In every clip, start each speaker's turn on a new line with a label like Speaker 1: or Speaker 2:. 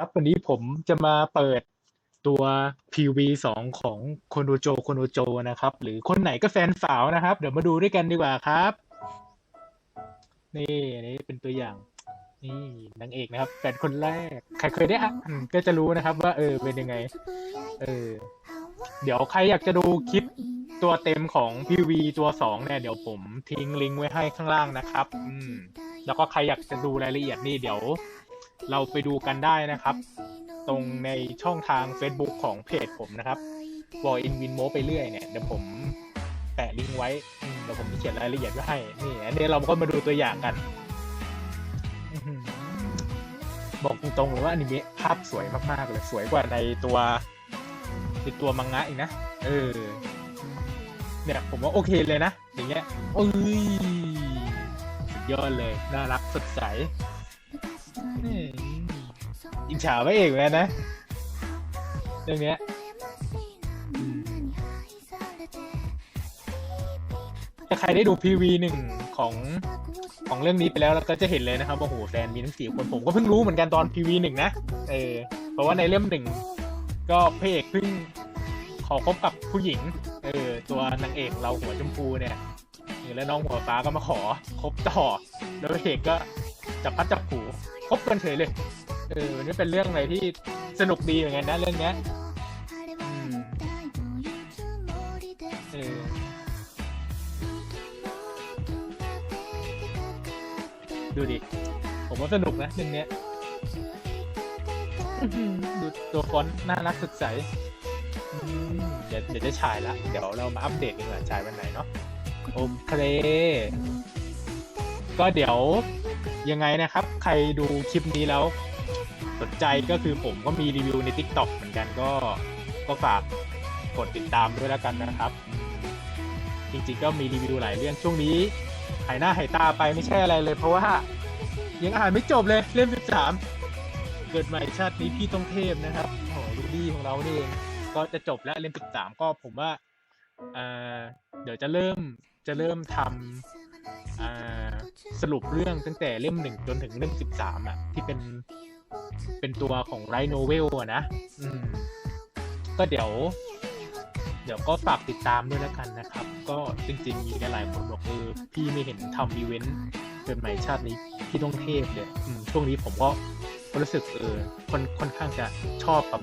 Speaker 1: ครับวันนี้ผมจะมาเปิดตัว PV สองของโคโนโจโคโนโจนะครับ หรือคนไหนก็แฟนสาวนะครับ เดี๋ยวมาดูด้วยกันดีกว่าครับ นี่นี่เป็นตัวอย่าง นี่นางเอกนะครับแฟนคนแรก ใครเคยได้อ่านก็จะรู้นะครับ ว่าเออเป็นยังไง เออ เดี๋ยวใครอยากจะดูคลิปตัวเต็มของ PV ตัวสองเนี่ย เดี๋ยวผมทิ้งลิงก์ไว้ให้ข้างล่างนะครับ อืมแล้วก็ใครอยากจะดูรายละเอียดนี่เดี๋ยว เราไปดูกันได้นะครับ ตรงในช่องทาง Facebook ของเพจผมนะครับวอลอินวินโมไปเรื่อยเนี่ยเดี๋ยวผมแปะลิงก์ไว้เดี๋ยวผมจะเขียนรายละเอียดไว้ให้นี่อันนี้เราก็มาดูตัวอย่างกันบอกตรงๆเลยว่าอนิเมะภาพสวยมากๆเลยสวยกว่าในตัวในตัวมังงะอีกนะเออ เนี่ยผมว่าโอเคเลยนะอย่างเงี้ยเอ้ยสุดยอดเลย น่ารักสดใส อืมอิจฉาพระเอกเลยนะเรื่องเนี้ยอืมถ้าใครได้ดูพีวีหนึ่งของของเรื่องนี้ไปแล้วเราก็จะเห็นเลยนะครับว่าโอ้โหแฟนมีทั้งสี่คนผมก็เพิ่งรู้เหมือนกันตอนพีวีหนึ่งนะเออเพราะว่าในเล่มหนึ่งก็พระเอกเพิ่งขอคบกับผู้หญิงเออตัวนางเอกเราหัวชมพูเนี่ยเออแล้วน้องหัวฟ้าก็มาขอคบต่อ แล้วพระเอกก็จับพัดจับผู คบกันเฉยเลย เออมันก็เป็นเรื่องอะไรที่สนุกดีเหมือนกันนะ เรื่องเนี้ยอืมเออดูดิ ผมว่าสนุกนะเรื่องเนี้ยอื้อหือดูตัวฟอนต์น่ารักสดใสอืมเดี๋ยวเดี๋ยวจะฉายละ เดี๋ยวเรามาอัปเดตกันว่าฉายวันไหนเนาะโอเค ก็เดี๋ยว ยังไงนะครับ ใครดูคลิปนี้แล้ว สนใจก็คือผมก็มีรีวิวใน TikTok เหมือนกันก็ก็ฝากกดติดตามด้วยแล้วกันนะครับ จริงๆก็มีรีวิวหลายเรื่องช่วงนี้หายหน้าหายตาไปไม่ใช่อะไรเลย เพราะว่ายังอ่านไม่จบเลยเล่ม13 เกิดใหม่ชาตินี้พี่ต้องเทพนะครับโอ้โหลูดี้ของเราเองก็จะจบแล้วเล่ม13 ก็ผมว่าเดี๋ยวจะเริ่มจะเริ่มทำอ่า สรุปเรื่องตั้งแต่เล่มหนึ่งจนถึงเล่ม13อะ ที่เป็นเป็นตัวของไรโนเวลอะนะอืมก็เดี๋ยว เดี๋ยวก็ฝากติดตามด้วยแล้วกันนะครับ ก็จริง ๆ มีหลายคนบอกเออพี่ไม่เห็นทำอีเวนต์เกิดใหม่ชาตินี้พี่ต้องเทพเลยอืมช่วงนี้ผมก็รู้สึกเออค่อนค่อนข้างจะชอบกับ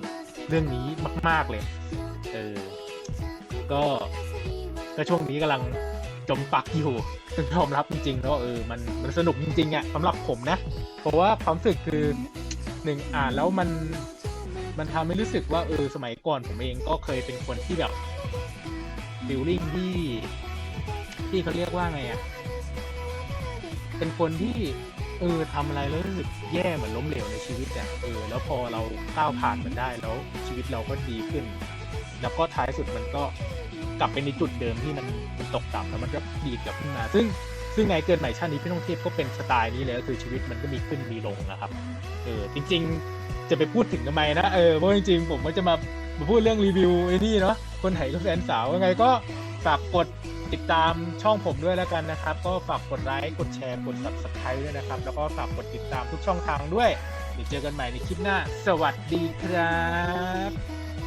Speaker 1: เรื่องนี้มาก ๆ เลย เออ ก็ก็ช่วงนี้กำลังจมปักอยู่ ยอมรับจริงๆแล้วเออมันมันสนุกจริงๆอะสำหรับผมนะ เพราะว่าความรู้สึกคือหนึ่งอ่านแล้วมันมันทำให้รู้สึกว่าเออสมัยก่อนผมเองก็เคยเป็นคนที่แบบฟิลลิ่งที่ที่เขาเรียกว่าไงอะเป็นคนที่เออทำอะไรแล้วรู้สึกแย่เหมือนล้มเหลวในชีวิตอะเออแล้วพอเราก้าวผ่านมันได้แล้วชีวิตเราก็ดีขึ้น แล้วก็ท้ายสุดมันก็ กลับไปในจุดเดิมที่มันมันตกต่ำแล้วมันก็ดีดกลับขึ้นมา ซึ่งซึ่งไงเกิดใหม่ชาตินี้พี่น้องเทพก็เป็นสไตล์นี้เลยก็คือชีวิตมันก็มีขึ้นมีลงนะครับเออจริง ๆ จะไปพูดถึงทำไมนะเออเพราะจริงๆผมก็จะมามาพูดเรื่องรีวิวไอ้นี่เนาะคนไหนก็แฟนสาวยังไงก็ฝากกดติดตามช่องผมด้วยแล้วกันนะครับ ก็ฝากกดไลค์กดแชร์กด subscribe ด้วยนะครับ แล้วก็ฝากกดติดตามทุกช่องทางด้วยเดี๋ยวเจอกันใหม่ในคลิปหน้า สวัสดีครับ